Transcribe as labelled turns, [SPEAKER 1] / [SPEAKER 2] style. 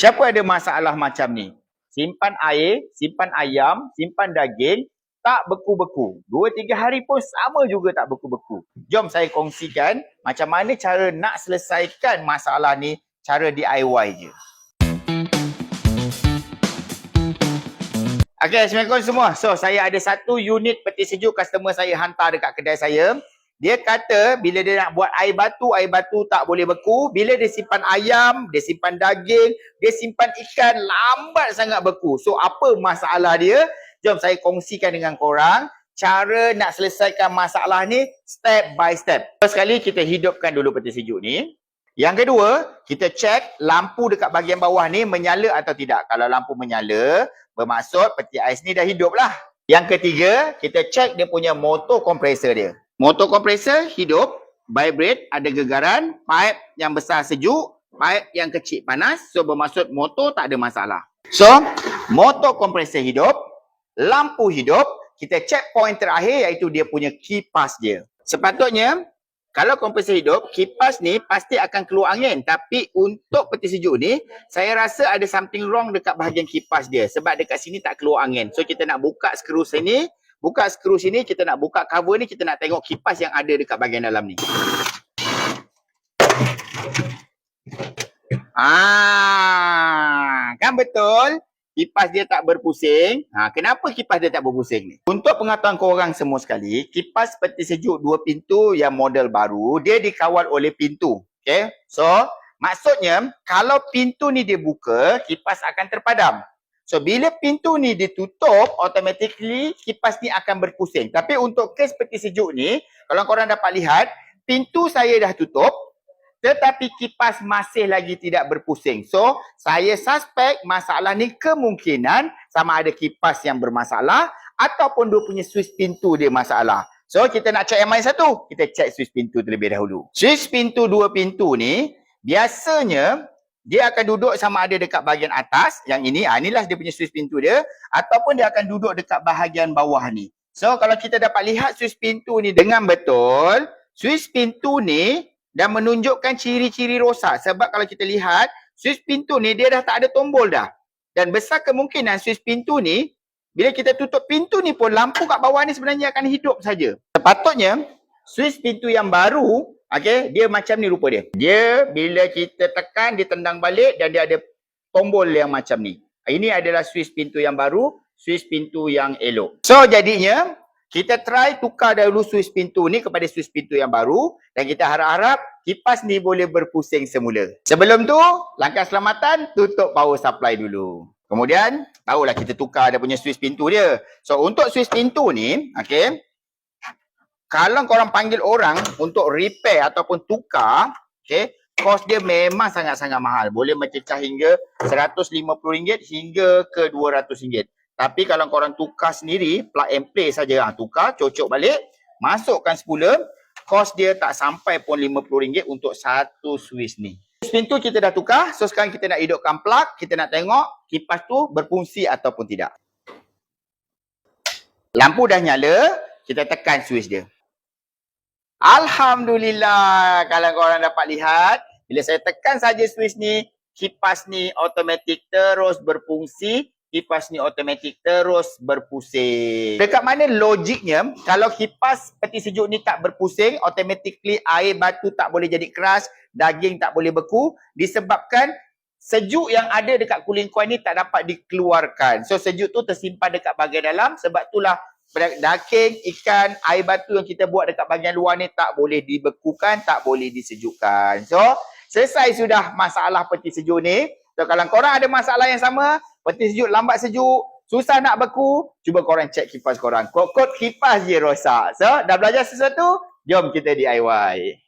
[SPEAKER 1] Siapa ada masalah macam ni? Simpan air, simpan ayam, simpan daging, tak beku-beku. Dua tiga hari pun sama juga tak beku-beku. Jom saya kongsikan macam mana cara nak selesaikan masalah ni cara DIY je. Okay, Assalamualaikum semua. So, saya ada satu unit peti sejuk customer saya hantar dekat kedai saya. Dia kata bila dia nak buat air batu, air batu tak boleh beku. Bila dia simpan ayam, dia simpan daging, dia simpan ikan, lambat sangat beku. So, apa masalah dia? Jom saya kongsikan dengan korang cara nak selesaikan masalah ni step by step. First sekali kita hidupkan dulu peti sejuk ni. Yang kedua, kita cek lampu dekat bahagian bawah ni menyala atau tidak. Kalau lampu menyala, bermaksud peti ais ni dah hidup lah. Yang ketiga, kita cek dia punya motor kompresor dia. Motor kompresor hidup, vibrate, ada gegaran, pipe yang besar sejuk, pipe yang kecil panas. So bermaksud motor tak ada masalah. So, motor kompresor hidup, lampu hidup, kita cek point terakhir iaitu dia punya kipas dia. Sepatutnya, kalau kompresor hidup, kipas ni pasti akan keluar angin. Tapi untuk peti sejuk ni, saya rasa ada something wrong dekat bahagian kipas dia. Sebab dekat sini tak keluar angin. So kita nak buka skru sini, buka skru sini, kita nak buka cover ni, kita nak tengok kipas yang ada dekat bahagian dalam ni. Ah, kan betul? kipas dia tak berpusing. Ha, kenapa kipas dia tak berpusing ni? Untuk pengetahuan korang semua sekali, kipas peti sejuk dua pintu yang model baru, dia dikawal oleh pintu. Okay? So, maksudnya kalau pintu ni dia buka, kipas akan terpadam. So, bila pintu ni ditutup, automatically kipas ni akan berpusing. Tapi untuk kes peti sejuk ni, kalau korang dapat lihat, pintu saya dah tutup, tetapi kipas masih lagi tidak berpusing. So, saya suspek masalah ni kemungkinan sama ada kipas yang bermasalah ataupun dia punya switch pintu dia masalah. So, kita nak cek yang mana satu? Kita cek switch pintu terlebih dahulu. Switch pintu dua pintu ni, biasanya dia akan duduk sama ada dekat bahagian atas, yang ini, ah, inilah dia punya switch pintu dia, ataupun dia akan duduk dekat bahagian bawah ni. So, kalau kita dapat lihat switch pintu ni dengan betul, switch pintu ni dan menunjukkan ciri-ciri rosak. Sebab kalau kita lihat, switch pintu ni dia dah tak ada tombol dah. Dan besar kemungkinan switch pintu ni, bila kita tutup pintu ni pun lampu kat bawah ni sebenarnya akan hidup saja. Sepatutnya, switch pintu yang baru, okay, dia macam ni rupa dia. Dia bila kita tekan, dia tendang balik dan dia ada tombol yang macam ni. Ini adalah switch pintu yang baru, switch pintu yang elok. So jadinya, kita try tukar dahulu switch pintu ni kepada switch pintu yang baru dan kita harap-harap kipas ni boleh berpusing semula. Sebelum tu, langkah selamatan tutup power supply dulu. Kemudian, tahulah kita tukar dia punya switch pintu dia. So, untuk switch pintu ni, okay, kalau korang panggil orang untuk repair ataupun tukar, okay, kos dia memang sangat-sangat mahal. Boleh mencecah hingga RM150 hingga ke RM200. Tapi kalau korang tukar sendiri, plug and play saja. Ha, tukar, cocok balik, masukkan spooler, kos dia tak sampai pun RM50 untuk satu switch ni. Pintu kita dah tukar, so sekarang kita nak hidupkan plug, kita nak tengok kipas tu berfungsi ataupun tidak. Lampu dah nyala, kita tekan switch dia. Alhamdulillah kalau korang dapat lihat, bila saya tekan saja switch ni, kipas ni automatik terus berfungsi kipas ni automatik terus berpusing. Dekat mana logiknya kalau kipas peti sejuk ni tak berpusing, automatically air batu tak boleh jadi keras, daging tak boleh beku disebabkan sejuk yang ada dekat kuling kuah ni tak dapat dikeluarkan. So sejuk tu tersimpan dekat bahagian dalam sebab itulah daging, ikan, air batu yang kita buat dekat bahagian luar ni tak boleh dibekukan, tak boleh disejukkan. So selesai sudah masalah peti sejuk ni. So kalau korang ada masalah yang sama, peti sejuk lambat sejuk, susah nak beku, cuba korang cek kipas korang. Kod-kod kipas je rosak. So, dah belajar sesuatu? Jom kita DIY.